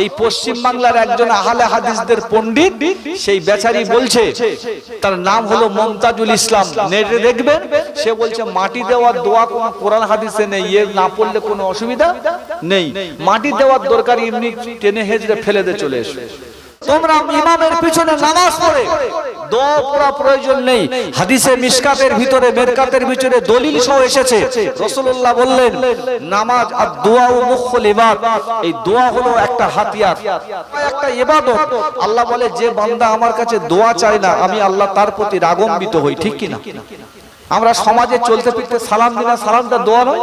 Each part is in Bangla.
এই পশ্চিম বাংলার একজন আহলে হাদিসদের পণ্ডিত, সেই বেচারি বলছে, তার নাম হলো মমতাজুল ইসলাম। নেটে দেখবেন, সে বলছে, মাটি দেওয়ার দোয়া কোন কোরআন হাদিসে নেই, এর না পড়লে কোনো অসুবিধা নেই। মাটি দেওয়ার দরকার, এমনি টেনে হেজড়ে ফেলে দিয়ে চলে এসো। তোমরা ইমামের পিছনে নামাজ পড়ে। আর হাতিয়ার একটা বলে, যে বান্দা আমার কাছে দোয়া চায় না, আমি আল্লাহ তার প্রতি রাগম্বিত হই। ঠিক কি না আমরা সমাজে চলতে ফিরতে সালাম দিনা সালামটা দোয়া নয়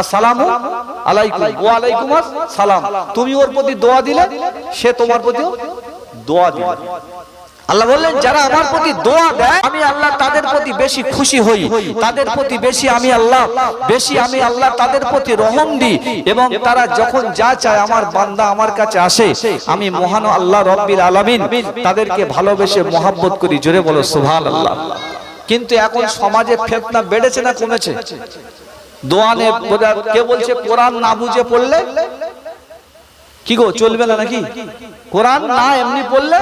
আসসালামু আলাইকুম সালাম তুমি ওর প্রতি দোয়া দিলে, সে তোমার প্রতিও দোয়া আল্লাহ বললেন, যারা আমার প্রতি দোয়া দেয়, আমি আল্লাহ তাদের প্রতি বেশি খুশি হই। তাদের প্রতি বেশি আমি আল্লাহ, বেশি আমি আল্লাহ তাদের প্রতি রহম দিই। এবং তারা যখন যা চায় আমার বান্দা আমার কাছে আসে, আমি মহান আল্লাহ রব্বিল আলামিন তাদেরকে ভালোবেসে মহাব্বত করি। জোরে বলো, সুবহানাল্লাহ। কিন্তু এখন সমাজে ফেতনা বেড়েছে না কমেছে? দোয়ানে কে বলছে, কোরআন না বুঝে পড়লে? কি গো, চলবে না নাকি? কোরআন না এমনি পড়লে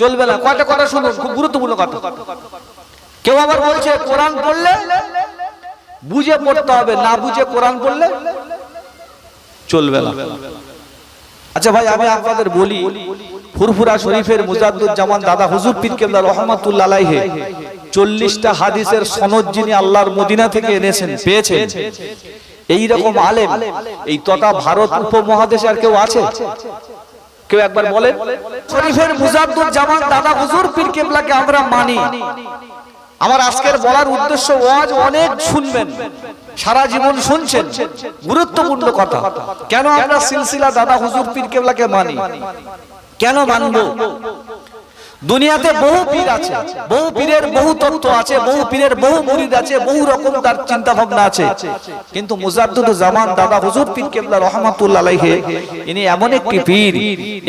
চলবে না। কয়টা কথা শুনুন খুব গুরুত্বপূর্ণ কথা। কেউ আবার বলছে, কোরআন পড়লে বুঝে পড়তে হবে, না বুঝে কোরআন পড়লে চলবে না। আচ্ছা ভাই, আমি আপনাদের বলি ফুরফুরা শরীফের মুজাদ্দুর জামান দাদা হুজুর পীর কেবলা রহমাতুল্লাহ চল্লিশটা হাদিসের সনদ যিনি আল্লাহর মদিনা থেকে এনেছেন, পেয়েছেন। এই রকম আলেম, এই তথা ভারত উপমহাদেশে আর কেউ আছে? কেউ একবার বলেন? শরীফের মুজাদ্দুর জামান দাদা হুজুর পীর কেবলাকে আমরা মানি। আমার আজকের বলার উদ্দেশ্য ওয়াজ অনেক শুনবেন, সারা জীবন শুনছেন, গুরুত্বপূর্ণ কথা। কেন আমরা সিলসিলা দাদা হুজুর পীর কেবলাকে মানি? কেন মানবো? দুনিয়াতে বহু পীর আছে। বহু পীরের বহু তত্ত্ব আছে বহু পীরের বহু মুরিদ আছে বহু রকম তার চিন্তা ভাবনা আছে। কিন্তু মুজাদ্দুদ জামান দাদা হুজুর পীর কেবলা রহমাতুল্লাহ আলাইহি ইনি এমন একটি পীর।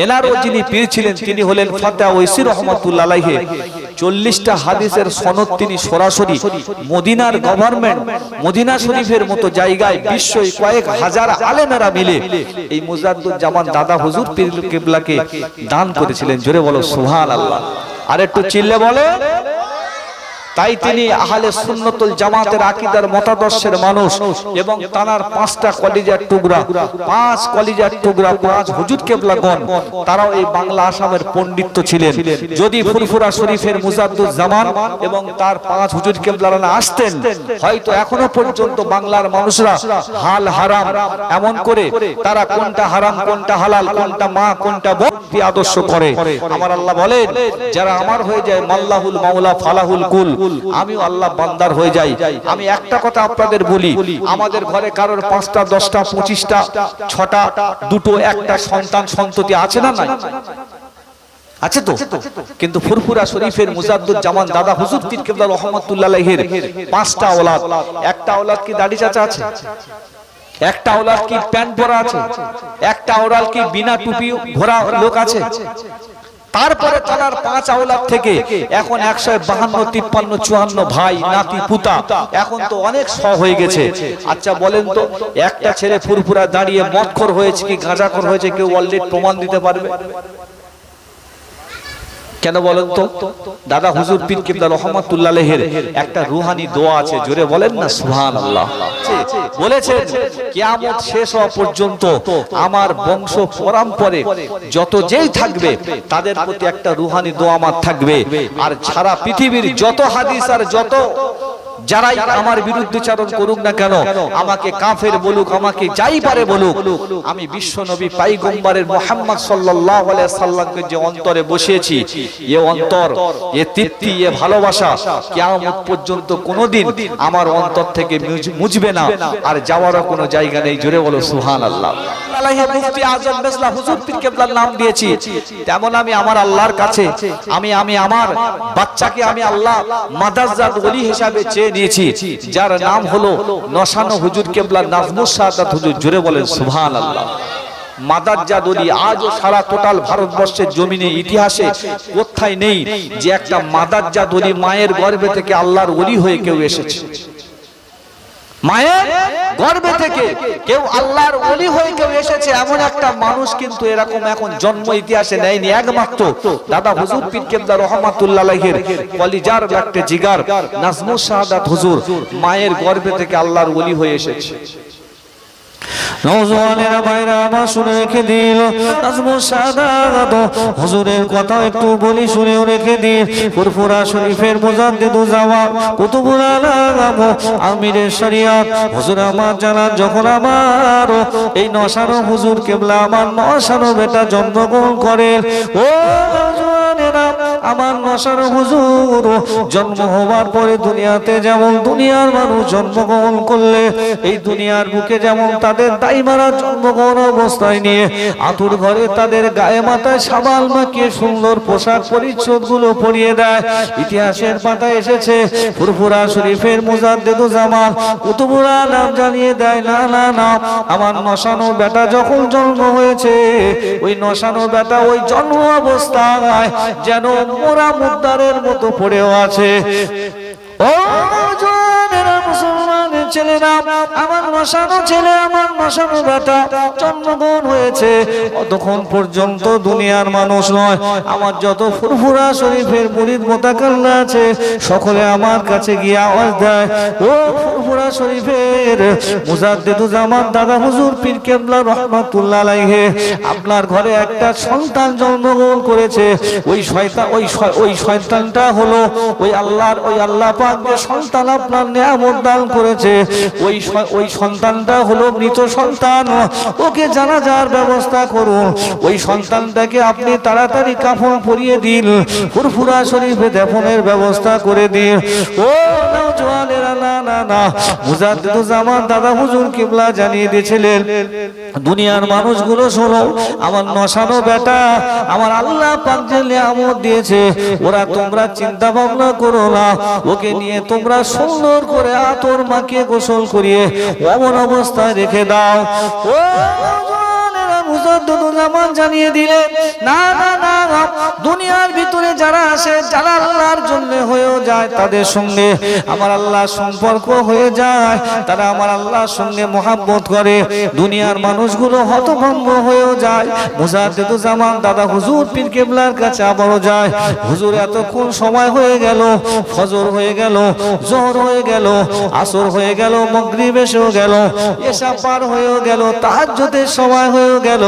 এনারও যিনি পীর ছিলেন তিনি হলেন ফাতা ওয়াইসি রহমাতুল্লাহ আলাইহি। চল্লিশটা হাদিসের সনদ তিনি সরাসরি মদিনার গভর্নমেন্ট মদিনা শরীফের মতো জায়গায় বিশ্বই কয়েক হাজার আলেমেরা মিলে এই মুজাদ্দুদ জামান দাদা হুজুর পীর কেবলাকে দান করেছিলেন। জোরে বলো সুহান আল্লাহ আর একটু চিল্লে বলে। তাই তিনি আহলে সুন্নতুল জামাতের আকীদার মতাদর্শের মানুষ এবং তানার পাঁচটা কলিজার টুকরা পাঁচ কলিজার টুকরা পাঁচ হুজুর কেবলাগণ তারাও এই বাংলা আসামের পণ্ডিত্য ছিলেন। যদি ফুরফুরা শরীফের মুজাদ্দুজ জামান এবং তার পাঁচ হুজুর কেবলারা না আসতেন। হয়তো এখনও পর্যন্ত বাংলার মানুষরা হাল হারাম এমন করে তারা কোনটা হারাম কোনটা হালাল কোনটা মা কোনটা ভক্তি আদর্শ করে। আমার আল্লাহ বলেন যারা আমার হয়ে যায় মাল্লাহুল মাওলা ফালাহুল কুল আমিও আল্লাহ বান্দার হয়ে যাই। আমি একটা কথা আপনাদের বলি, আমাদের ঘরে কারোর পাঁচটা, দশটা, পঁচিশটা, ছটা, দুটো, একটা সন্তান সন্ততি আছে না নাই? আছে তো? কিন্তু ফুরফুরা শরীফের মুজাদ্দুদ জামান দাদা হুজুর পীর কেবলা পাঁচটা ওলাদ। একটা ওলাদ কি দাড়ি চাচা আছে? একটা ওলাদ কি প্যান্ট পরা আছে? একটা ওলাদ কি বিনা টুপি ঘোরা লোক আছে? তারপরে তার পাঁচ আওলাদ থেকে এখন একশো বাহান্ন, তিপ্পান্ন, চুয়ান্ন ভাই, নাতি, পুতা। এখন তো অনেক স হয়ে গেছে। আচ্ছা বলেন তো, একটা ছেলে ফুরফুরা দাঁড়িয়ে মৎখর হয়েছে কি গাঁজাখর হয়েছে? কেউ অলরেডি প্রমাণ দিতে পারবে? কেন বলেন তো? দাদা হুজুর পীর কিবলা রহমাতুল্লাহ আলাইহির একটা রুহানি দোয়া আছে, জোরে বলেন না, সুবহানাল্লাহ। বলেছেন, কিয়ামত শেষ হওয়া পর্যন্ত আমার বংশ পরম্পরে যত যেই থাকবে, তাদের প্রতি একটা রুহানি দোয়া আমার থাকবে। আর সারা পৃথিবীর যত হাদিস আর যত যারাই আমার বিরুদ্ধে চারণ করুক না কেন, আমাকে কাফের বলুক, আমাকে যাই পারে বলুক, আমি বিশ্ব নবী পাইগম্বরের মোহাম্মদ আলাইহি সাল্লামকে যে অন্তরে বসিয়েছি, এ অন্তর, এ তৃপ্তি, এ ভালোবাসা কিয়ামত পর্যন্ত কোনোদিন আমার অন্তর থেকে মুজবে না, আর যাওয়ারও কোনো জায়গা নেই। জোরে বলো, সুবহানাল্লাহ। আল্লাহ আমি আমার আল্লাহর কাছে, আমি আমি আমার বাচ্চাকে আমি আল্লাহ মাদারজাদ ওলি হিসাবে চেয়ে নিয়েছি যার নাম হলো নসানো হুজুর কেবলা নাজমুস সাদাত হুজুর। জুড়ে বলেন মাদারজাদ ওলি, আজও সারা টোটাল ভারতবর্ষের ইতিহাসে কোথায় নেই যে একটা মাদারজাদ ওলি মায়ের গর্ভে থেকে আল্লাহর ওলি হয়ে কেউ এসেছে? মায়ের গর্বে থেকে কেউ আল্লাহর অলি হয়ে কেউ এসেছে, এমন একটা মানুষ কিন্তু এরকম এখন জন্ম ইতিহাসে নেয়নি। একমাত্র দাদা হুজুর পীর কেবলা রহমাতুল্লাহ কলিজার একটা জিগার নাজমুস শাহাদাত হুজুর মায়ের গর্বে থেকে আল্লাহর অলি হয়ে এসেছে। নওজওয়ানেরা ভাইরা আমার শুনে রেখে দিল। সাদাত হুজুরের কথা একটু বলি শুনেও রেখে দিন। ফুরফুরা শরীফের মুজাদ্দিদু জামা কুতুবুল আলাম, আমিরের শরিয়ত। হুজুর আমার জানান যখন আমার এই নশানো হুজুর কেবলা, আমার নশানো বেটা জন্মগ্রহণ করেন। ও আমার নশানো হুজুর, জন্ম হওয়ার পরে দুনিয়াতে যেমন দুনিয়ার মানুষ জন্মগ্রহণ করলে, এই দুনিয়ার বুকে যেমন তাদের দাইমারা জন্মগ্রহণ অবস্থায় নিয়ে, আতুর ঘরে তাদের গায়ে মাথায় সাবাল মাখিয়ে সুন্দর পোশাক পরিচ্ছদগুলো পরিয়ে দেয়। ইতিহাসের পাতায় এসেছে, ফুরফুরা শরীফের মুজাদ্দেদু জামান কুতুবুরা নাম জানিয়ে দেয়, না না না, আমার নশানো বেটা যখন জন্ম হয়েছে, ওই নশানো বেটা ওই জন্ম অবস্থায়, যেন মোরা মুদ্দারের মতো পড়েও আছে। ও ছেলেরা, আমার মশানো ছেলে, আমার মশানো বেটা জন্মগ্রহণ হয়েছে। অতক্ষণ পর্যন্ত দুনিয়ার মানুষ নয়, আমার যত ফুরফুরা শরীফের মুরিদ মোতাকাল্লা আছে, সকলে আমার কাছে গিয়ে আওয়াজ দেয়, ও ফুরফুরা শরীফের মুজাদ্দিদু জামান দাদা হুজুর পীর কেবলা রহমাতুল্লাহ আলাইহি, আপনার ঘরে একটা সন্তান জন্মগ্রহণ করেছে। ওই শয়তান ওই ওই শয়তানটা হলো ওই আল্লাহর, ওই আল্লাহ পাক যে সন্তান আপনার নিয়ামত দান করেছে। ওই ওই সন্তানটা হলো মৃত সন্তান। ওকে জানাজার ব্যবস্থা করুন। ওই সন্তানটাকে আপনি তাড়াতাড়ি কাফন পরিয়ে দিন। ফুরফুরা শরীফে ব্যবস্থা করে দিন। ও দাদা কিবলা জানিয়ে দিয়েছিলেন, দুনিয়ার মানুষগুলো শোনো, আমার নশানো বেটা, আমার আল্লাহ দিয়েছে, ওরা তোমরা চিন্তা ভাবনা করো না। ওকে নিয়ে তোমরা সুন্দর করে আতর মাখিয়ে গোসল করিয়ে এমন অবস্থায় রেখে দাও। না, দুনিয়ার ভিতরে যারা হয়েও যায় হয়ে যায় মানুষগুলো দাদা হুজুর পীর কেবলার কাছে আবারও যায় হুজুর এতক্ষণ সময় হয়ে গেল ফজর হয়ে গেল জোহর হয়ে গেল আসর হয়ে গেল মগরিব এসেও গেল এসা পার হয়েও গেল তাহাজ্জুদের সময় হয়েও গেল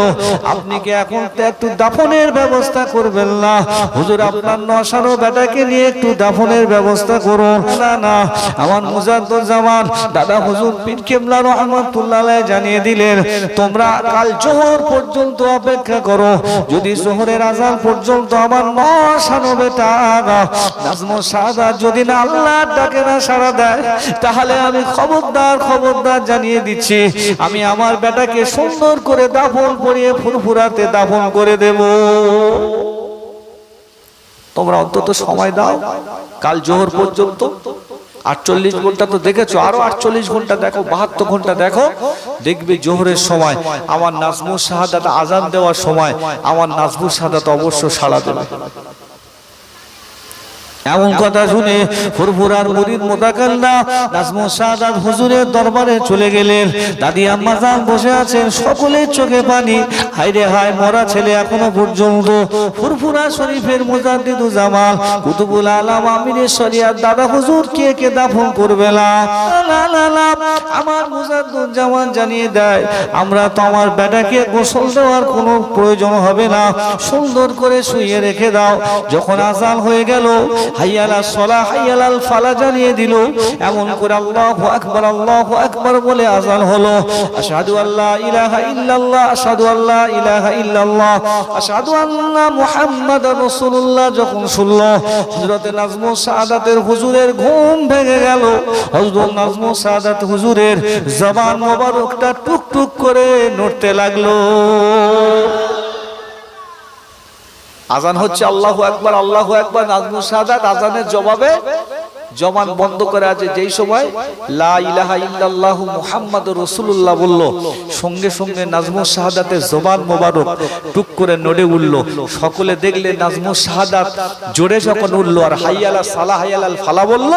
আপনি কি এখন একটু দাফনের ব্যবস্থা করবেন না? হুজুর, আপনার নশানো বেটাকে নিয়ে একটু দাফনের ব্যবস্থা করুন। না না, আমার মুজাদ্দুল জামান, দাদা হুজুর পীর কেবলা রহমাতুল্লাহ জানিয়ে দিলেন, তোমরা কাল জোহর পর্যন্ত অপেক্ষা করো। যদি জোহরের আজান পর্যন্ত আমার নশানো বেটা নাজমুল সাদা যদি না আল্লাহর ডাকে না সাড়া দেয়, তাহলে আমি খবরদার খবরদার জানিয়ে দিচ্ছি। আমি আমার বেটাকে সুন্দর করে দাফন করিয়ে ফুরফুরাতে দাফন করে দেব। তোমরা অন্তত সময় দাও, কাল জোহর পর্যন্ত। আটচল্লিশ ঘণ্টা তো দেখেছ, আরও আটচল্লিশ ঘণ্টা দেখো, বাহাত্তর ঘণ্টা দেখো। দেখবে জোহরের সময়, আমার নাজমুর শাহাদাত আজান দেওয়ার সময়, আমার নাজমুল শাহাদাত অবশ্য সাড়া দেবে। এমন কথা শুনে ফুরফুরার মুরিদ মোতাকাল্লা নাজমুল সাদাত হুজুরের দরবারে চলে গেলেন। দাদি আম্মা জান বসে আছেন, সকলের চোখে পানি। হায় রে হায়, মরা ছেলে এখনও পর্যন্ত ফুরফুরা শরীফের মুজাদ্দিদু জামাল। কুতুবুল আলাম আমিরের শরিয়াত দাদা হুজুর কে কে দাফন করবে না? আমার মুজাদ্দুল জামান জানিয়ে দেয়, আমরা তো আমার বেটাকে গোসল দেওয়ার কোনো প্রয়োজন হবে না। সুন্দর করে শুয়ে রেখে দাও। যখন আজান হয়ে গেল হাইয়ালা সলা হাইয়ালাল ফালা জানিয়ে দিল। এমন করে আল্লাহু আকবার আল্লাহু আকবার বলে আজান হলো। আসাদু আল্লাহ ইলাহা ইল্লাল্লাহ আসাদু আল্লাহ ইলাহা ইল্লাল্লাহ, আশহাদু আন্না মুহাম্মাদার রাসূলুল্লাহ যখন শুনল, হযরতে নাজমুল সাদাতের হুজুরের ঘুম ভেঙে গেল। হযরত নাজমুল সাদাত হুজুরের জবান মোবারকটা টুক টুক করে নড়তে লাগল। আজান হচ্ছে আল্লাহ একবার আল্লাহ একবার নাজমুল সাদাত আজানের জবাবে জবান বন্ধ করে আছে যেই সময় লা ইলাহা ইল্লাল্লাহু মুহাম্মাদুর রাসূলুল্লাহ বলল, সঙ্গে সঙ্গে নাজমুস শাহাদাতের জবান মোবারক টুক করে নড়ে উঠল। সকলে দেখলে নাজমুস শাহাদাত জোরে যখন উঠল আর হাইয়ালা সালা হাইয়ালাল ফালা বলল,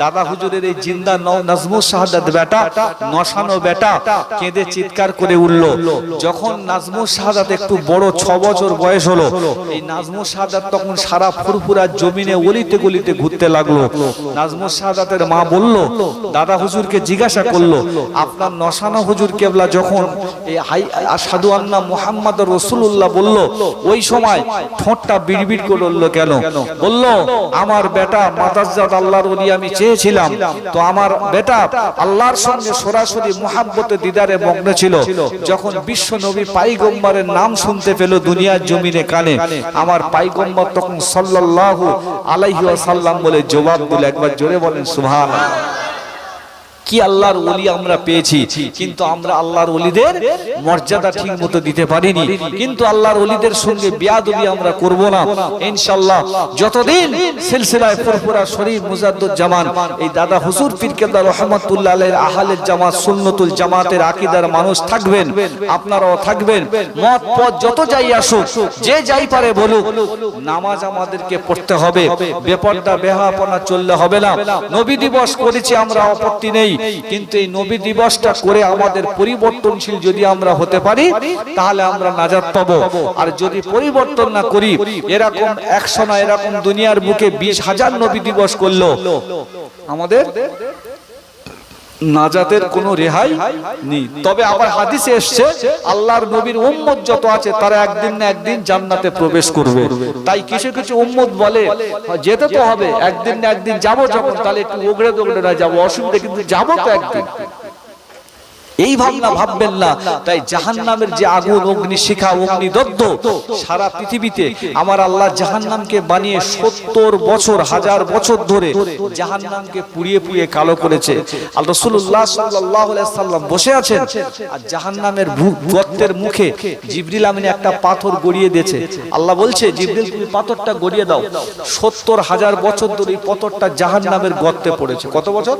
দাদা হুজুরের এই জিন্দা নাজমুস শাহাদাত বেটা, নশানো বেটা। কেঁদে চিৎকার করে উঠল। যখন নাজমুস শাহাদাত একটু বড় ছ বছর বয়স হলো, এই নাজমুস শাহাদাত তখন সারা ফুরফুরা জমিনে অলিতে গলিতে ঘুরতে লাগল। নাজমুস শাহাদাতের মা বলল, দাদা হুজুরকে জিজ্ঞাসা করল, আপনার হুজুর কেবলা যখন আসাদু আন্না রসুল্লাহ বলল, ওই সময় ঠোঁটটা বিড়বিড় করে কেন? বলল, আমার বেটা আল্লাহর আমি চেয়েছিলাম। তো আমার বেটা আল্লাহর সঙ্গে সরাসরি মুহাব্বতে, দিদারে মগ্ন ছিল। যখন বিশ্ব নবী পাইগম্বরের নাম শুনতে পেল দুনিয়ার জমিনে কানে, আমার পাইগম্বর তখন সাল্লাল্লাহু আলাইহি ওয়াসাল্লাম বলে জবাব দিল একবার জোরে বলেন সুবহানাল্লাহ। কি আল্লাহর ওলি আমরা পেয়েছি? কিন্তু আমরা আল্লাহর ওলিদের মর্যাদা ঠিক মতো দিতে পারিনি। কিন্তু আল্লাহর ওলিদের সঙ্গে বিয়াদবি আমরা করব না। ইনশাআল্লাহ, যতদিন সিলসিলায় ফুরফুরা শরীফ মুজাদ্দুদ জামান, এই দাদা হুজুর পীর কেবলা রহমাতুল্লাহ আলাইহির আহলের জামাত, সুন্নতুল জামাতের আকীদার মানুষ থাকবেন, আপনারাও থাকবেন। মত পথ যত যাই আসুক, যে যাই পারে বলুক, নামাজ আমাদেরকে পড়তে হবে। বেপর্দা বেহাপনা চললে হবে না। নবী দিবস করেছি আমরা, আপত্তি নেই। কিন্তু এই নবী দিবসটা করে আমাদের পরিবর্তনশীল যদি আমরা হতে পারি, তাহলে আমরা নাজাত পাবো। আর যদি পরিবর্তন না করি, এরকম একশো না এরকম দুনিয়ার বুকে বিশ হাজার নবী দিবস করল। আমাদের নাজাতের কোনো রেহাই নেই। তবে আবার হাদিসে এসছে, আল্লাহর নবীর উম্মত যত আছে, তারা একদিন না একদিন জান্নাতে প্রবেশ করবে। তাই কিছু কিছু উম্মত বলে যেতে তো হবে, একদিন না একদিন যাব যখন, তাহলে একটু ওগড়ে দোগড়ে না যাব, অসুবিধা, কিন্তু যাব তো একদিন। এই ভাবনা ভাববেন না। তাই জাহান্নামের যে আগুন অগ্নি শিখা অগ্নি দগ্ধ সারা পৃথিবীতে আমার আল্লাহ জাহান্নামকে বানিয়ে সত্তর বছর, হাজার বছর ধরে জাহান্নামকে পুড়িয়ে পুড়িয়ে কালো করেছে। বসে আছেন আর জাহান্নামের ভু- গর্তের মুখে জিবরিল আমিন একটা পাথর গড়িয়ে দিয়েছে। আল্লাহ বলছে, জিবরিল, তুমি পাথরটা গড়িয়ে দাও। সত্তর হাজার বছর ধরে এই পাথরটা জাহান্নামের গর্তে পড়েছে। কত বছর?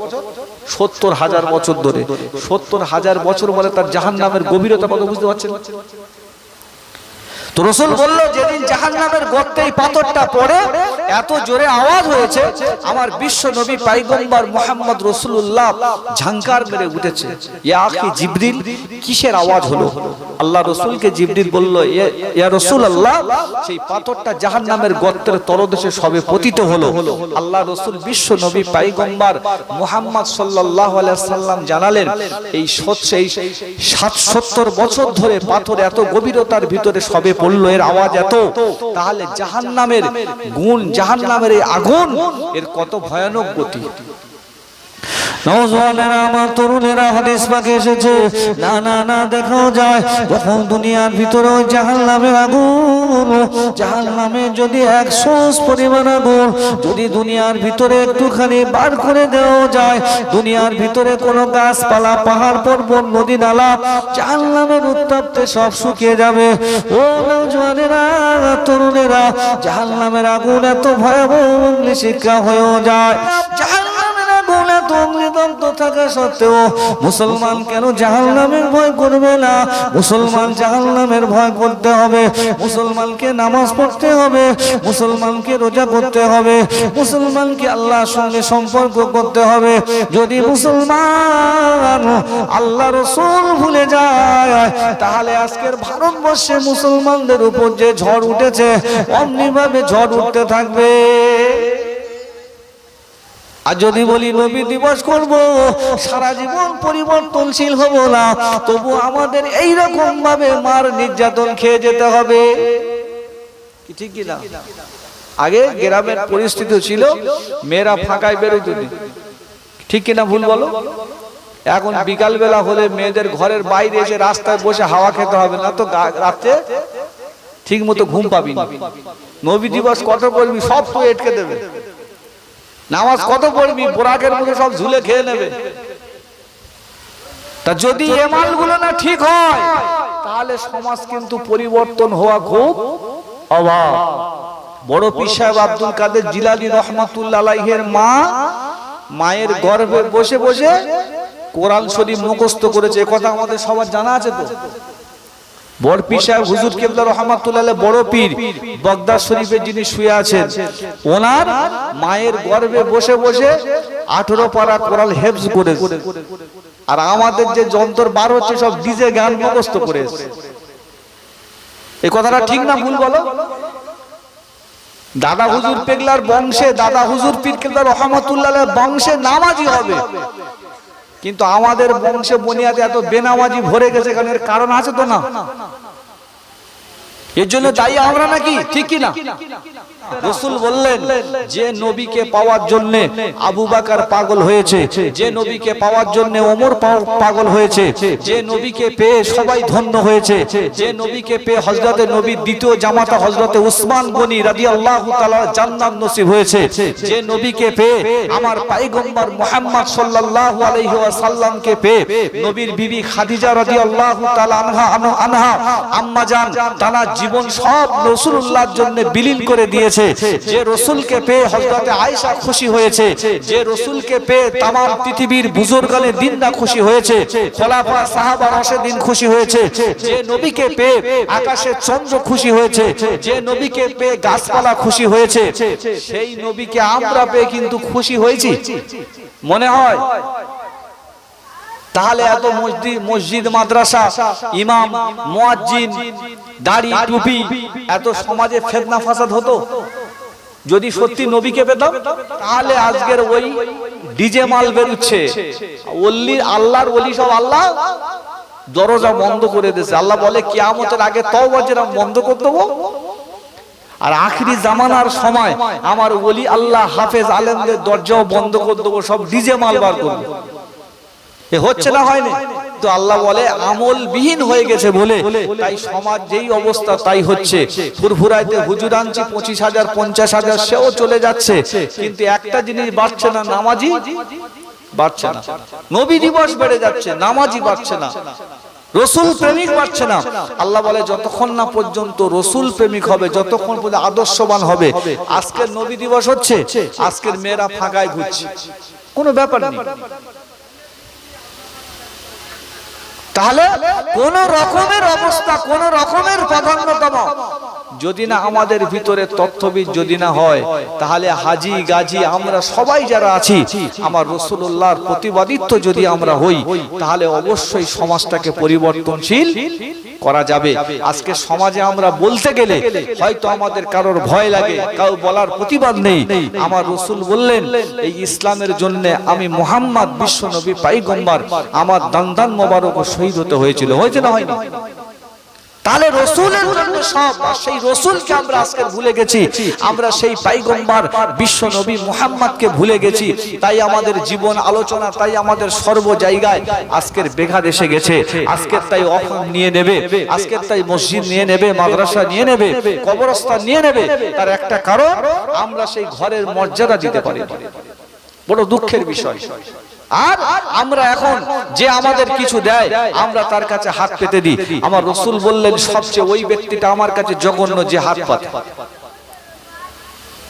সত্তর হাজার বছর ধরে। সত্তর হাজার বছর বলে তার জাহান নামের গভীরতা কত বুঝতে পারছেন? তো রসুল বলল, যেদিন জাহান নামের গর্তে পাথরটা পড়ে, এত জোরে আওয়াজ হয়েছে, আমার বিশ্ব নবী পাইগম্বর মোহাম্মদ রসুল্লাহ ঝাঙ্কার মেরে উঠেছে। ইয়া জিবরিল, কিসের আওয়াজ হলো? আল্লাহ রসুলকে জিবরিল বলল "ইয়া- রসুল আল্লাহ সেই পাথরটা জাহান নামের গর্তের তলদেশে সবে পতিত হলো। আল্লাহ রসুল বিশ্ব নবী পাইগম্বর মুহাম্মদ আলাইহি সাল্লাম জানালেন, এই সত- সেই সাত সত্তর বছর ধরে পাথর এত গভীরতার ভিতরে সবে পড়ল এর আওয়াজ এত। তাহলে জাহান্নামের গুণ জাহান্নামের এই আগুন এর কত ভয়ানক গতি। নওজওয়ানেরা আমার তরুণেরা, হাদিস এসেছে। না না না, দেখাও যায়। যখন দুনিয়ার ভিতরে ওই জাহান্নামের আগুন। জাহান্নামে যদি একশো পরিমাণ আগুন, যদি দুনিয়ার ভিতরে একটুখানি বার করে দেওয়া যায়, দুনিয়ার ভিতরে কোনো গাছপালা, পাহাড়, পর্বত, নদী, নালা, জাহান্নামের উত্তাপতে সব শুকিয়ে যাবে। ও নওজওয়ানেরা তরুণেরা, জাহান্নামের আগুন এত ভয়াবহ শিক্ষা হয়েও যায়। এত থাকা সত্ত্বেও মুসলমান কেন জাহান্নামের ভয় করবে না? মুসলমান জাহান্নামের ভয় করতে হবে। মুসলমানকে নামাজ পড়তে হবে। মুসলমানকে রোজা করতে হবে। মুসলমানকে আল্লাহর সঙ্গে সম্পর্ক করতে হবে। যদি মুসলমান ভুলে যায়, তাহলে আজকের ভারতবর্ষে মুসলমানদের উপর যে ঝড় উঠেছে, অমনিভাবে ঝড় উঠতে থাকবে। আর যদি বলি নবী দিবস করব, সারা জীবন পরিবর্তনশীল হব না, তবু আমাদের এই রকম ভাবে মার নির্যাতন খেয়ে যেতে হবে। কি ঠিক কি না? আগে গ্রামের পরিস্থিতি ছিল, মেয়েরা ফাঁকায় বেরোতো। ঠিক কিনা ভুল বলো? এখন বিকাল বেলা হলে মেয়েদের ঘরের বাইরে এসে রাস্তায় বসে হাওয়া খেতে হবে, না তো রাত্রে ঠিক মতো ঘুম পাবি নবী দিবস কত করবি? সব তো এটকে দেবে। নামাজ কত পড়বি? বোরাকের মতো সব ঝুলে খেয়ে নেবে। তা যদি এ মালগুলো না ঠিক হয় তাহলে সমাজ কিন্তু পরিবর্তন হওয়া খুব অভাব। বড় পীর সাহেব আব্দুল কাদের জিলালি রহমাতুল্লাহ মা মায়ের গর্ভে বসে বসে কোরআন শরীফ মুখস্থ করেছে। এ কথা আমাদের সবার জানা আছে তো? বড় পীর সাহেব হুজুর কেবলা রহমাতুল্লাহ বড় পীর বগদাদ শরীফে যিনি শুয়ে আছেন, ওনার মায়ের গর্ভে বসে বসে আঠেরো পারা কোরআন হেফজ করে আর আমাদের যে যন্ত্র বার হচ্ছে, সব ডিজে গান মুখস্থ করে এই কথাটা ঠিক না ভুল বলো? দাদা হুজুর পেগলার বংশে, দাদা হুজুর পীর কেবলা রহমাতুল্লাহ বংশে নামাজি হবে। কিন্তু আমাদের বংশে বনিয়াতে এত বেনামাজি ভরে গেছে কারণ এর কারণ আছে তো না? এর জন্য দায়ী আমরা নাকি? ঠিক কি না রসুল বললেন, যে নবীকে পাওয়ার জন্য আবু বাকার পাগল হয়েছে, যে নবীকে পাওয়ার জন্য ওমর পাগল হয়েছে, যে নবীকে পেয়ে সবাই ধন্য হয়েছে, যে নবীকে পেয়ে হজরতে নবীর দ্বিতীয় জামাতা হজরতে উসমান গনি রাদি আল্লাহ জান্নাত নসিব হয়েছে, যে নবীকে পেয়ে আমার পাইগম্বর মুহাম্মদ সাল্লাল্লাহু আলাইহি ওয়াসাল্লামকে পেয়ে নবীর বিবি খাদিজা রাদিয়াল্লাহু তাআলা আনহা আনহা আম্মা জান, তারা জীবন সব রাসূলুল্লাহর জন্য বিলীন করে দিয়েছে। যে রসুলকে পেয়ে হযরতে আয়েশা খুশি হয়েছে, যে রসুলকে পেয়ে তাম পৃথিবীর বুজুর্গানে দিনরা খুশি হয়েছে, খোলাফা সাহাবা রাশেদিন খুশি হয়েছে, যে নবীকে পেয়ে আকাশের চন্দ্র খুশি হয়েছে, যে নবীকে পেয়ে গাছপালা খুশি হয়েছে, সেই নবীকে আমরা পেয়ে কিন্তু খুশি হয়েছি। মনে হয় তাহলে এত মসজিদ মসজিদ, মাদ্রাসা, ইমাম, মুয়াজ্জিন, দাড়ি, টুপি, এত সমাজে ফেতনা, ফাসাদ হতো? যদি সত্যি নবীকে পেতাম তাহলে আজকের ওই ডিজে মাল বেরুচ্ছে। ওল্লি আল্লাহর ওলি সব আল্লাহ দরজা বন্ধ করে দিয়েছে। আল্লাহ বলে, কিয়ামতের আগে তওবা যেরকম বন্ধ করে দেবো, আর আখরি জামানার সময় আমার ওলি আল্লাহ হাফেজ আলেমদের দরজাও বন্ধ করে দেবো, সব ডিজে মাল বার করব। এ হচ্ছে না, হয়নি। তো আল্লাহ বলে আমল বিহীন হয়ে গেছে বলে। তাই সমাজ যেই অবস্থা, তাই হচ্ছে। ফুরফুরাইতে হুজুর আনছি, পঁচিশ হাজার, পঞ্চাশ হাজার, সেও চলে যাচ্ছে। কিন্তু একটা জিনিস বাড়ছে না, নামাজি বাড়ছে না। নবী দিবস বেড়ে যাচ্ছে, নামাজি বাড়ছে না। রসুল প্রেমিক বাড়ছে না। আল্লাহ বলে, যতক্ষণ না পর্যন্ত রসুল প্রেমিক হবে, যতক্ষণ পর্যন্ত আদর্শবান হবে, আজকের নবী দিবস হচ্ছে, আজকের মেয়েরা ফাঁকায় ঘুরছে। কোনো ব্যাপার নেই। তাহলে কোন রকমের অবস্থা কোন রকমের প্রাধান্যতম যদি না আমাদের ভিতরে তথ্যবিদ যদি না হয়, তাহলে হাজি, গাজি, আমরা সবাই যারা আছি, আমার রসুল্লাহর প্রতিবাদিত্ব যদি আমরা হই, তাহলে অবশ্যই সমাজটাকে পরিবর্তনশীল করা যাবে। আজকে সমাজে আমরা বলতে গেলে হয়তো আমাদের কারোর ভয় লাগে কাউ বলার প্রতিবাদ নেই। আমার রসুল বললেন, এই ইসলামের জন্য আমি মোহাম্মদ বিশ্ব নবী পাইগম্বার আমার দান্দান মোবারক শহীদ হতে হয়েছিল। হয়েছে না হয়নি? তাহলে রসুলের জন্য সব সেই রসুলকে আমরা আজকে ভুলে গেছি। আমরা সেই পাইগম্বার বিশ্ব নবী মুহাম্মদকে ভুলে গেছি। তাই আমাদের জীবন আলোচনা, তাই আমাদের সর্ব জায়গায় আজকের বেঘাত এসে গেছে। আজকের তাই অফম নিয়ে নেবে, আজকের তাই মসজিদ নিয়ে নেবে, মাদ্রাসা নিয়ে নেবে, কবরস্থান নিয়ে নেবে। তার একটা কারণ, আমরা সেই ঘরের মর্যাদা দিতে পারি। বড় দুঃখের বিষয়। আর আমরা এখন যে আমাদের কিছু দেয়, আমরা তার কাছে হাত পেতে দিই। আমার রসুল বললেন, সবচেয়ে ওই ব্যক্তিটা আমার কাছে জঘন্য যে হাত পাতে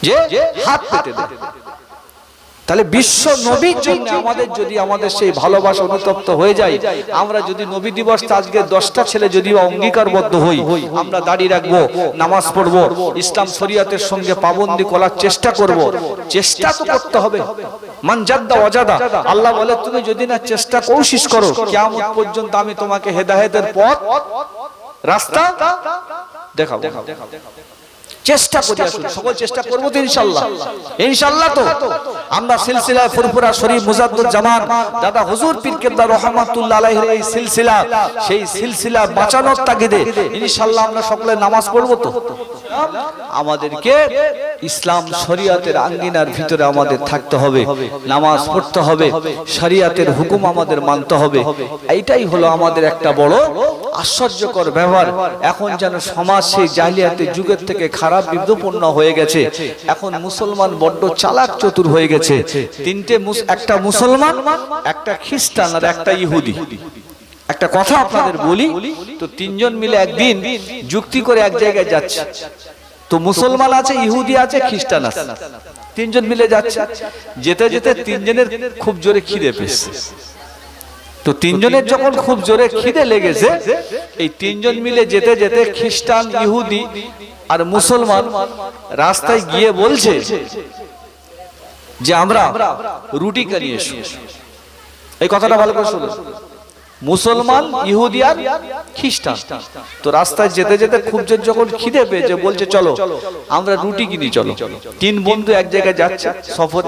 যে হাত পেতে দেয়। তাহলে বিশ্ব নবীর জন্য আমাদের যদি আমাদের সেই ভালোবাসা অনুতপ্ত হয়ে যায় আমরা যদি নবী দিবস আজকে দশটা ছেলে যদি অঙ্গীকারবদ্ধ হই আমরা দাঁড়িয়ে রাখব নামাজ পড়ব ইসলাম শরিয়াতের সঙ্গে পাবন্দি করার চেষ্টা করব চেষ্টা তো করতে হবে। মান জাদ্দা অজাদা আল্লাহ বলে তুমি যদি না চেষ্টা কৌশিস করো কিয়ামত পর্যন্ত আমি তোমাকে হেদায়েতের পথ রাস্তা দেখাবো চেষ্টা করি আসুন সকল চেষ্টা করব তো ইনশাল্লাহ। ইনশাল্লাহ। তো। আমরা সিলসিলা ফুরফুরা শরীফ মুজাদ্দুল জামান দাদা হুজুর পীর কেবলা রহমাতুল্লাহ আলাইহির এই সিলসিলা সেই সিলসিলা বাঁচানোর তাগিদে ইনশাল্লাহ আমরা সকলে নামাজ পড়ব তো। আমাদেরকে ইসলাম শরিয়াতের আঙ্গিনার ভিতরে আমাদের থাকতে হবে, নামাজ পড়তে হবে, শরিয়াতের হুকুম আমাদের মানতে হবে। এইটাই হলো আমাদের একটা বড় আশ্চর্যকর ব্যবহার। এখন যেন সমাজ সেই জাহিলিয়াতের যুগের থেকে খারাপ বিদ্যপূর্ণ হয়ে গেছে। এখন মুসলমান বড্ড চালাক চতুর হয়ে গেছে। তিনটে একটা মুসলমান, একটা খ্রিস্টান আর একটা ইহুদি। একটা কথা আপনাদের বলি, তো তিনজন মিলে একদিন যুক্তি করে এক জায়গায় যাচ্ছে। তো মুসলমান আছে, ইহুদি আছে, খ্রিস্টান আছে। তিনজন মিলে যাচ্ছে। যেতে যেতে তিনজনের খুব জোরে খিদে পেয়েছে। তো তিনজনের যখন খুব জোরে খিদে লেগেছে, এই তিনজন মিলে যেতে যেতে খ্রিস্টান, ইহুদি আর মুসলমান রাস্তায় গিয়ে বলছে যে আমরা রুটি এসো। এই কথাটা ভালো করে শুনুন। মুসলমান ইহুদি আর খ্রিস্টান। তো রাস্তায় যেতে যেতে খুব জোর যখন খিদে পেয়েছে, বলছে, চলো, আমরা রুটি কিনি, চলো। তিন বন্ধু এক জায়গায় যাচ্ছে সফর।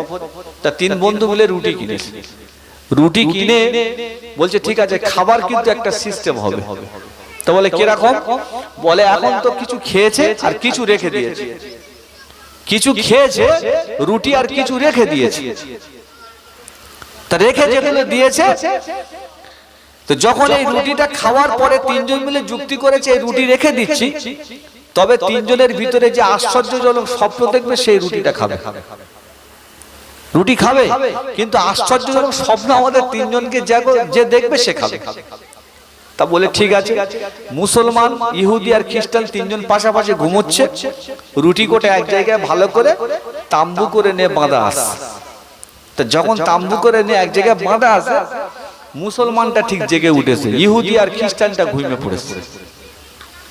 তা তিন বন্ধু মিলে রুটি কিনেছে রুটি কিনে, বলছে, ঠিক আছে, খাবার কিন্তু একটা সিস্টেম হবে। তো বলে কীরকম বলে, এখন তো কিছু খেয়েছে আর কিছু রেখে দিয়েছে। কিছু খেয়েছে, রুটি আর কিছু রেখে দিয়েছে। তা রেখে যেগুলো দিয়েছে তো যখন এই রুটিটা খাওয়ার পরে তিনজন মিলে যুক্তি করেছে এই রুটি রেখে দিচ্ছি তবে তিনজনের ভিতরে যে আশ্চর্যজনক স্বপ্ন দেখবে সেই রুটিটা খাবে। রুটি খাবে কিন্তু আশ্চর্যজনক স্বপ্ন আমাদের তিনজনকে যে- যে দেখবে সে খাবে। তা বলে ঠিক আছে মুসলমান ইহুদি আর খ্রিস্টান তিনজন পাশাপাশি ঘুমোচ্ছে রুটি কোটে এক জায়গায় ভালো করে তাম্বু করে নিয়ে বাঁধা আছে। তা যখন তাম্বু করে নিয়ে এক জায়গায় বাঁধা আছে মুসলমানটা ঠিক জেগে উঠেছে ইহুদি আর খ্রিস্টানটা ঘুমিয়ে পড়েছে।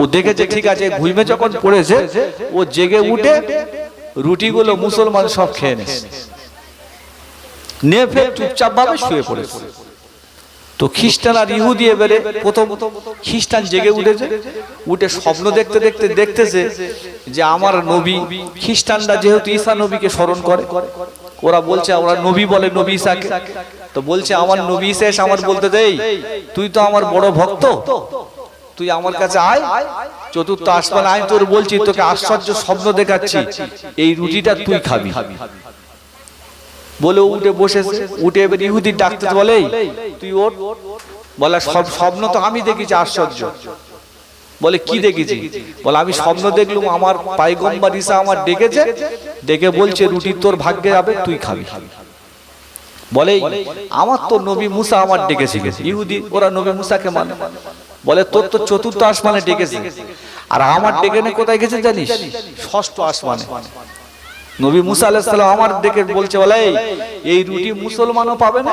ও দেখেছে ঠিক আছে ঘুমিয়ে যখন পড়েছে ও জেগে উঠে রুটিগুলো মুসলমান সব খেয়ে নিয়েছে। নিয়ে ফের চুপচাপ ভাবে শুয়ে পড়েছে। তো খ্রিস্টান আর ইহুদি এবারে প্রথম খ্রিস্টান জেগে উঠেছে। উঠে স্বপ্ন দেখতে দেখতে দেখতেছে যে আমার নবী খ্রিস্টানরা যেহেতু ঈসা নবীকে স্মরণ করে ওরা বলছে ওরা নবী বলে নবী ঈসাকে তো বলছে আমার নবী শেষ আমার বলতে দেই। তুই তো আমার বড় ভক্ত। তুই আমার কাছে আয়। চতুর্থ আসমান আয়। তোর বলছি তোকে আশ্চর্য স্বপ্ন দেখাচ্ছি। এই রুটিটা তুই খাবি। বলে উঠে বসেছে। উঠে এবার ইহুদি ডাকতে বলে তুই ওঠ। বলে সব স্বপ্ন তো আমি দেখেছি আশ্চর্য। বলে কি দেখেছি? বলে আমি স্বপ্ন দেখলুম আমার পাইগম্বার ঈসা আমার ডেকেছে। ডেকে বলছে রুটি তোর ভাগ্যে যাবে তুই খাবি খাবি। বলে আমার তো নবী মুসা আমার ডেকেছে ইহুদি ওরা নবী মুসাকে মানে। বলে তোর তো চতুর্থ আসমানে ডেকেছে আর আমার ডেকে নে কোথায় গেছে জানিস? ষষ্ঠ আসমানে। নবী মুসা আলাইহিস সালাম আমার ডেকে বলছে বলে "এই, রুটি মুসলমানও পাবে না?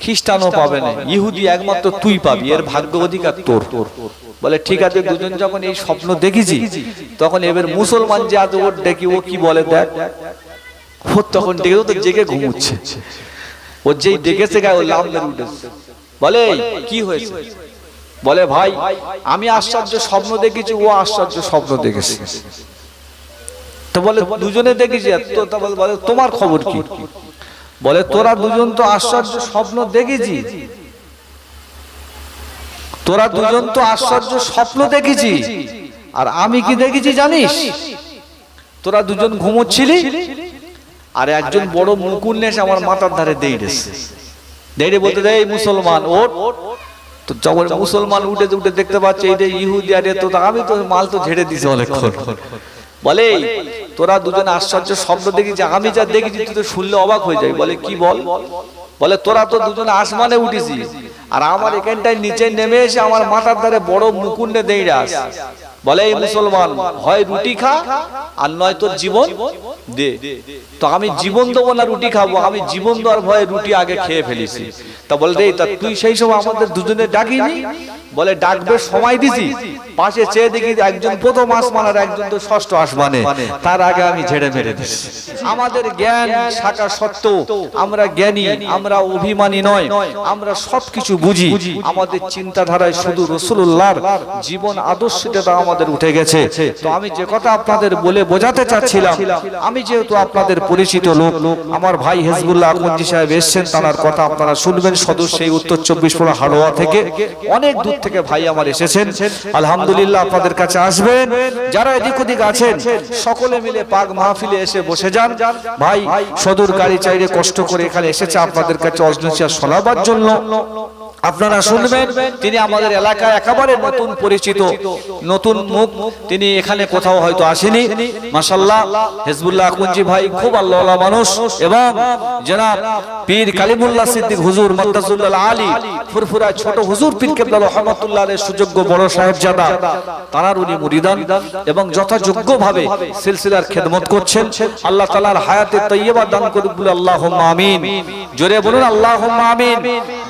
খ্রিস্টানও পাবে না? ইহুদি একমাত্র তুই পাবি এর ভাগ্য অধিকার তোর। তোর। বলে ঠিক আছে দুজন যখন এই স্বপ্ন দেখেছি তখন এবার মুসলমান যে আজ ওর ডেকে ও কি বলে দেখ তখন ডেকে তো জেগে ঘুমুচ্ছে। ও যেই ডেকেছে গায়ে ও লাভ মেরে উঠেছে। বলে কি হয়েছে? বলে ভাই আমি আশ্চর্য স্বপ্ন দেখেছি ও আশ্চর্য স্বপ্ন দেখেছে। তো বলে দুজনে দেখেছি তো তা বলে- বলে তোমার খবর কি? বলে তোরা দুজন তো আশ্চর্য স্বপ্ন দেখেছি। তোরা দুজন তো আশ্চর্য স্বপ্ন দেখেছি। আর আমি কি দেখেছি জানিস? তোরা দুজন ঘুমোচ্ছিলি? আর একজন বড় মুকুল নেশ আমার মাথার ধারে দেইড়েছে দেইড়ে বলতে দেয় "এই মুসলমান ওট তো যখন মুসলমান উঠে উঠে দেখতে পাচ্ছে এই যে ইহুদি আরে তো আমি তো মাল তো ঝেড়ে দিছি অনেকক্ষণ। বলে তোরা দুজন আশ্চর্য শব্দ দেখেছি আমি যা দেখেছি তুই তো শুনলে অবাক হয়ে যাবি। বলে কি বল? বলে? তোরা তো দুজন আসমানে উঠেছিস। আর আমার এখানটায় নিচে নেমে এসে আমার মাথার ধারে বড় মুকুন্ডে দেইড়ে আস বলে, এই মুসলমান, হয় রুটি খা আর নয় তোর জীবন দে। তো আমি জীবন দেবো না রুটি খাব, আমি জীবন দেওয়ার ভয়ে রুটি আগে খেয়ে ফেলেছি। তা বলে রে তা তুই সেই সময় আমাদের দুজনে ডাকিনি? বলে, ডাকবে, সময় দিছি। পাশে চেয়ে দেখি একজন প্রথম আসমান আর একজন তো ষষ্ঠ আসমানে। তার আগে আমি ঝেড়ে মেরে দিছি। আমাদের জ্ঞান শাখা সত্ত্বেও আমরা জ্ঞানী, আমরা অভিমানী নয়, আমরা সবকিছু বুঝি। আমাদের চিন্তাধারায় শুধু রসুল্লাহর জীবন আদর্শটা আমাদের উঠে গেছে। তো আমি যে কথা আপনাদের বলে বোঝাতে চাচ্ছিলাম, আমি যেহেতু আপনাদের পরিচিত লোক, আমার ভাই হেজবুল্লাহ আকন্দি সাহেব এসছেন, তার কথা আপনারা শুনবেন। সদস্য এই উত্তর চব্বিশ পরগনা হাড়োয়া থেকে। অনেক দূর থেকে ভাই আমার এসেছেন। আলহামদুলিল্লাহ আপনাদের কাছে আসবেন। যারা এদিক ওদিক আছেন, সকলে মিলে পাক মাহফিলে এসে বসে যান। ভাই, সদর গাড়ি চাইরে কষ্ট করে এখানে এসেছে আপনাদের কাছে অজনসিয়া শোনাবার জন্য। আপনারা শুনবেন তিনি আমাদের এলাকায় একেবারে নতুন পরিচিত নতুন মুখ তিনি এখানে কোথাও হয়তো আসেনি। মাসাল্লাহ হেজবুল্লাহ কুঞ্জি ভাই খুব আল্লাহ মানুষ। এবং জনাব পীর কালিমুল্লাহ সিদ্দিক হুজুর মদ্দাজুল্লাহ আলী ফুরফুরা ছোট হুজুর পীর কেবলাল রহমতুল্লাহ সুযোগ্য বড় সাহেবজাদা। তারার উনি মুরিদান এবং যথাযোগ্যভাবে সিলসিলার খেদমত করছেন। আল্লাহ তাআলার হায়াতে তৈয়বা দান করুক বলে আল্লাহুম্মা আমিন। জোরে বলুন আল্লাহুম্মা আমিন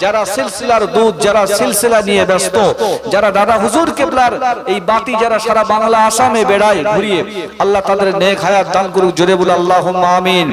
যারা সিলসিলার দুধ যারা সিলসিলা নিয়ে ব্যস্ত, যারা দাদা হুজুর কেবলার এই বাতি যারা সারা বাংলা আসামে বেড়ায় ঘুরিয়ে, আল্লাহ তাদের নেক হায়াত দান করুক, জোরে বলে আল্লাহুম্মা আমিন।